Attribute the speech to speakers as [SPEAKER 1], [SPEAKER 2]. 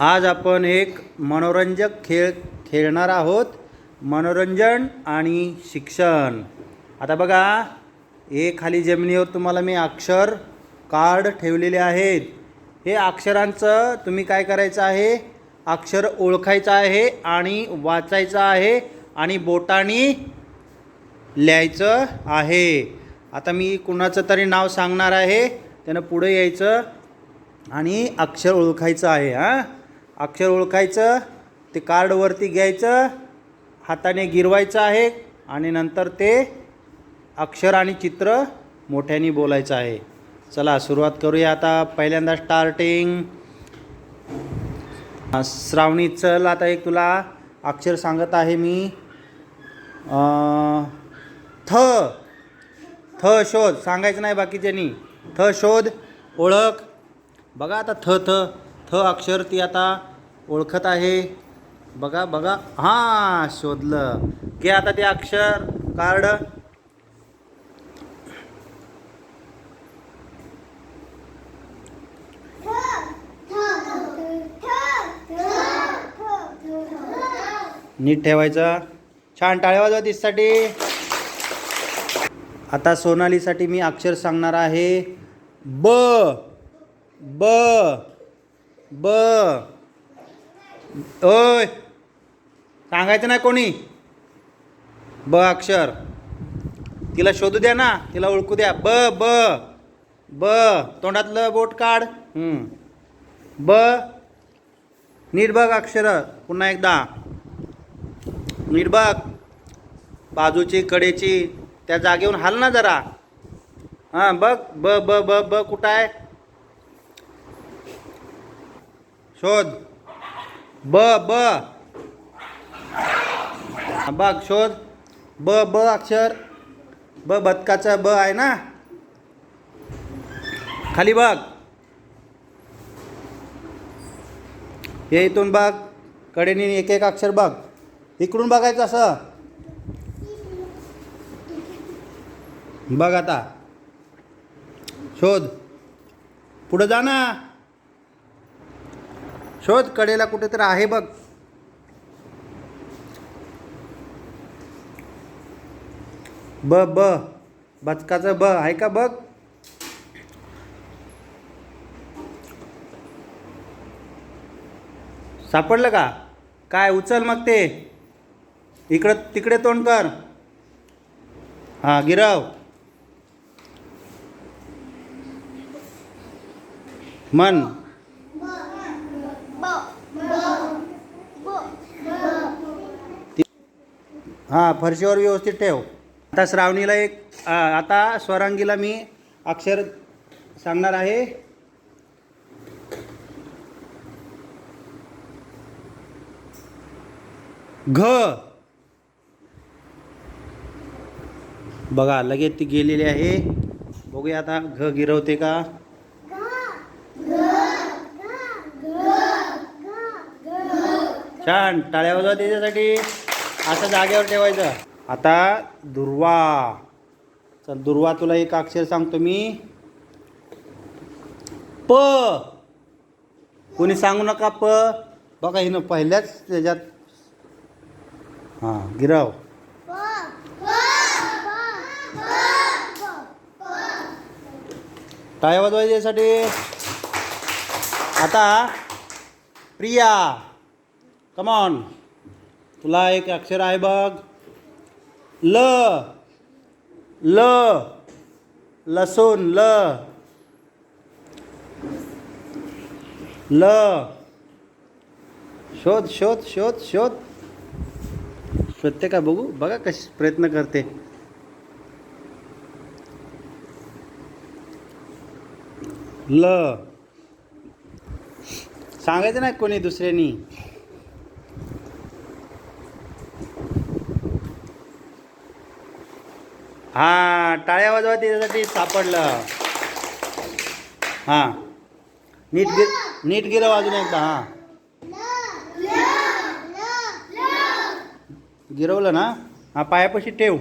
[SPEAKER 1] आज आपण एक मनोरंजक खेळ खेळणार आहोत. मनोरंजन आणि शिक्षण. आता बघा हे खाली जमिनीवर तुम्हाला मी अक्षर कार्ड ठेवलेले आहेत. हे अक्षरांचं तुम्ही काय करायचं आहे? अक्षर ओळखायचं आहे आणि वाचायचं आहे आणि बोटानी लिहायचं आहे. आता मी कुणाचं तरी नाव सांगणार आहे त्यानं पुढे यायचं आणि अक्षर ओळखायचं आहे हां? अक्षर ओळखायचं ते कार्डवरती घ्यायचं हाताने गिरवायचं आहे आणि नंतर ते अक्षर आणि चित्र मोठ्याने बोलायचं आहे. चला सुरुवात करूया आता. पहिल्यांदा स्टार्टिंग श्रावणी चल. आता एक तुला अक्षर सांगत आहे मी. थ. थ शोध. सांगायचं नाही बाकीच्यानी. थ शोध ओळख. बघा आता थ थ. थ अक्षर ती आता ओळखत आहे. बघा बघा. हां शोधलं. घे आता ते अक्षर कार्ड. नीट ठेवायचं. छान टाळ्या वाजवा तिसाठी आता सोनालीसाठी मी अक्षर सांगणार आहे. ब. ब. ब. ओय सांगायचं नाही कोणी. ब अक्षर. तिला शोधू द्या ना तिला ओळखू द्या. ब ब. ब तोंडातलं बोट काढ. ब. बघ अक्षर पुन्हा एकदा. बघ बाजूची कडेची त्या जागेवरून हाल ना जरा. हां बघ. ब ब ब ब कुठं आहे? शोध. ब ब. बघ शोध. ब ब अक्षर. ब बदकाचं ब आहे ना? खाली बघ. हे इथून बघ. कडेने एक एक अक्षर बघ. इकडून बघायचं असं. बघ आता. शोध. पुढं जा ना. शोध कडेला कुठेतरी आहे बघ. ब ब. बचकाचं ब. आहे का बघ? सापडलं का? काय उचल मग ते. इकडं तिकडे तोंड कर. हां गिरव. मन. हां फरशीवर व्यवस्थित ठेव. आता श्रावणीला एक आता स्वरांगीला मी अक्षर सांगणार आहे. घ. बघा लगेच ती गेलेली आहे. बघूया आता घ गिरवते का? छान. टाळ्या वाजवा त्याच्यासाठी. आता जागेवर ठेवायचं. आता दुर्वा. चल दुर्वा तुला एक अक्षर सांगतो मी. प. कोणी सांगू नका प. बघा हिनं पहिल्याच त्याच्यात. हां गिराव. टाळ्या वाजवायच्यासाठी आता प्रिया. कमॉन तुला एक अक्षर आहे बघ. ल. ल. लसूण ल. ल. शोध शोध शोध शोध. शोधते का बघू बघा कशी प्रयत्न करते. ल. सांगायचं नाही कोणी दुसऱ्यानी. हा टाळ्या वाजवा त्याच्यासाठी सापडलं. हां. नीट गिर नीट गिरं अजून एकदा हां. गिरवलं ना? हा पायापाशी ठेव.